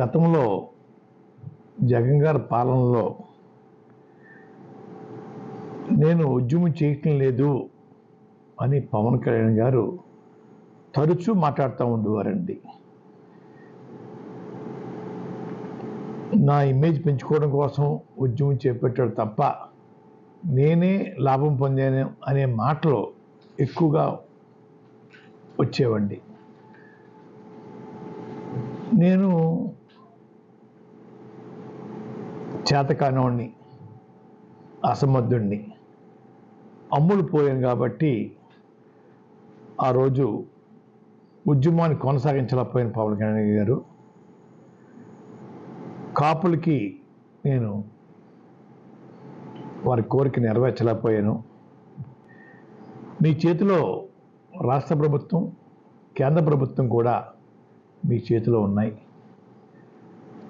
గతంలో జగన్ గారి పాలనలో నేను ఉద్యమం చేయటం లేదు అని పవన్ కళ్యాణ్ గారు తరచూ మాట్లాడుతూ ఉండేవారండి. నా ఇమేజ్ పెంచుకోవడం కోసం ఉద్యమం చేపట్టాడు తప్ప నేనే లాభం పొందాను అనే మాటలు ఎక్కువగా వచ్చేవండి. నేను చేతకానోడిని అసమర్థుణ్ణి. అమ్ములు పోయాను కాబట్టి ఆ రోజు ఉద్యమాన్ని కొనసాగించలేకపోయిన పవన్ కళ్యాణ్ గారు. కాపులకి నేను వారి కోరిక నెరవేర్చలేకపోయాను. మీ చేతిలో రాష్ట్ర ప్రభుత్వం కేంద్ర ప్రభుత్వం కూడా మీ చేతిలో ఉన్నాయి.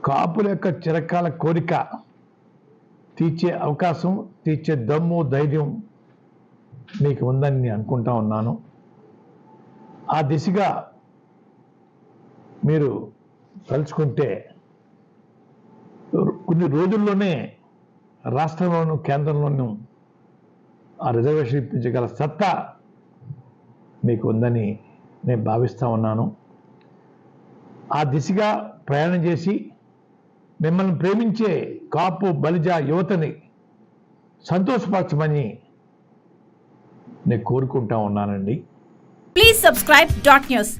కాపుల యొక్క చిరకాల కోరిక తీర్చే అవకాశం తీర్చే దమ్ము ధైర్యం మీకు ఉందని నేను అనుకుంటా ఉన్నాను. ఆ దిశగా మీరు తలుచుకుంటే కొన్ని రోజుల్లోనే రాష్ట్రంలోనూ కేంద్రంలోనూ ఆ రిజర్వేషన్ ఇప్పించగల సత్తా మీకు ఉందని నేను భావిస్తూ ఉన్నాను. ఆ దిశగా ప్రయాణం చేసి మిమ్మల్ని ప్రేమించే కాపు బలిజ యువతని సంతోషపరచమని నేను కోరుకుంటా ఉన్నానండి. Please subscribe dot news